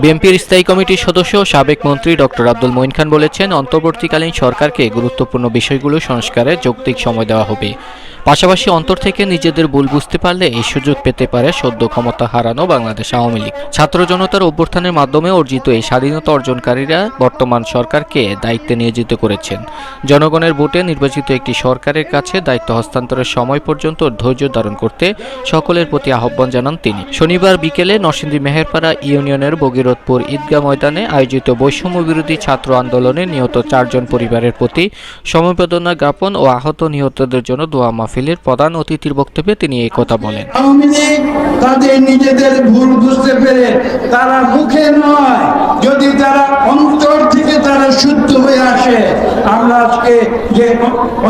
বিএনপির স্থায়ী কমিটির সদস্য সাবেক মন্ত্রী ডক্টর আব্দুল মঈন খান বলেছেন, অন্তর্বর্তীকালীন সরকারকে গুরুত্বপূর্ণ বিষয়গুলো সংস্কারে যৌক্তিক সময় দেওয়া হবে। পাশাপাশি অন্তর থেকে নিজেদের ভুল বুঝতে পারলে এই সুযোগ পেতে পারে সদ্য ক্ষমতা হারানো বাংলাদেশ আওয়ামী লীগ। ছাত্র জনতার অভ্যর্থনের মাধ্যমে অর্জিত এই স্বাধীনতা অর্জনকারীরা বর্তমান সরকারকে দায়িত্বে নিয়োজিত করেছেন। জনগণের ভোটে নির্বাচিত একটি সরকারের কাছে দায়িত্ব হস্তান্তরের সময় পর্যন্ত ধৈর্য ধারণ করতে সকলের প্রতি আহ্বান জানান তিনি। শনিবার বিকেলে নরসিংদী মেহেরপাড়া ইউনিয়নের ভগীরথপুর ঈদগাহ ময়দানে আয়োজিত বৈষম্য বিরোধী ছাত্র আন্দোলনে নিহত চারজন পরিবারের প্রতি সমবেদনা জ্ঞাপন ও আহত নিহতদের জন্য দোয়া মাহফিলের প্রধান অতিথির বক্তব্যে তিনি এই কথা বলেন। তাদের নিজেদের ভুল বুঝতে পেরে তারা মুখে নয়, যদি তারা অন্তর থেকে তারা শুদ্ধ হয়ে আসে, আমরা আজকে যে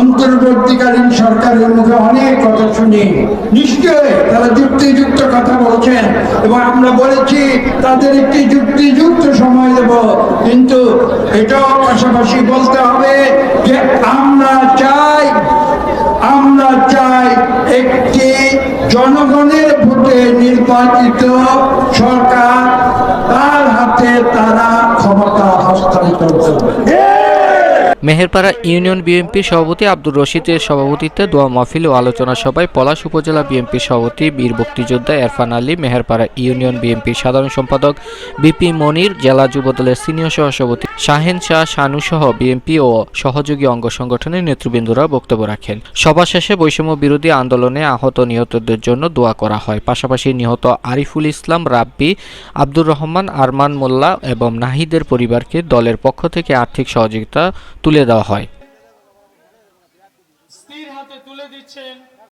অন্তর্বর্তীকালীন সরকারের মুখে অনেক কথা শুনি। নিশ্চয়ই তারা যুক্তিযুক্ত কথা বলছেন এবং আমরা বলেছি, তাদের একটি যুক্তিযুক্ত সময় দেব, কিন্তু এটাও পাশাপাশি বলতে হবে যে আমরা চাই আমরা চাই একটি জনগণের ভোটে নির্বাচিত সরকার তার হাতে তারা ক্ষমতা হস্তান্তর করবে। মেহেরপাড়া ইউনিয়ন বিএনপির সভাপতি আব্দুর রশিদের সভাপতিত্বে দোয়া মাহফিল ও আলোচনা সভায় পলাশ উপজেলা বিএনপির সভাপতি বীর মুক্তিযোদ্ধা এরফান আলী, মেহেরপাড়া ইউনিয়ন বিএনপির সাধারণ সম্পাদক বিপি মনির, জেলা যুবদলের সিনিয়র সহসভাপতি শাহেন শাহ, শানু সহ বিএনপি ও সহযোগী অঙ্গ সংগঠনের নেতৃবৃন্দরা বক্তব্য রাখেন। সভা শেষে বৈষম্য বিরোধী আন্দোলনে আহত নিহতদের জন্য দোয়া করা হয়। পাশাপাশি নিহত আরিফুল ইসলাম, রাব্বি, আব্দুর রহমান, আরমান মোল্লা এবং নাহিদের পরিবারকে দলের পক্ষ থেকে আর্থিক সহযোগিতা তুলে দেওয়া হয়।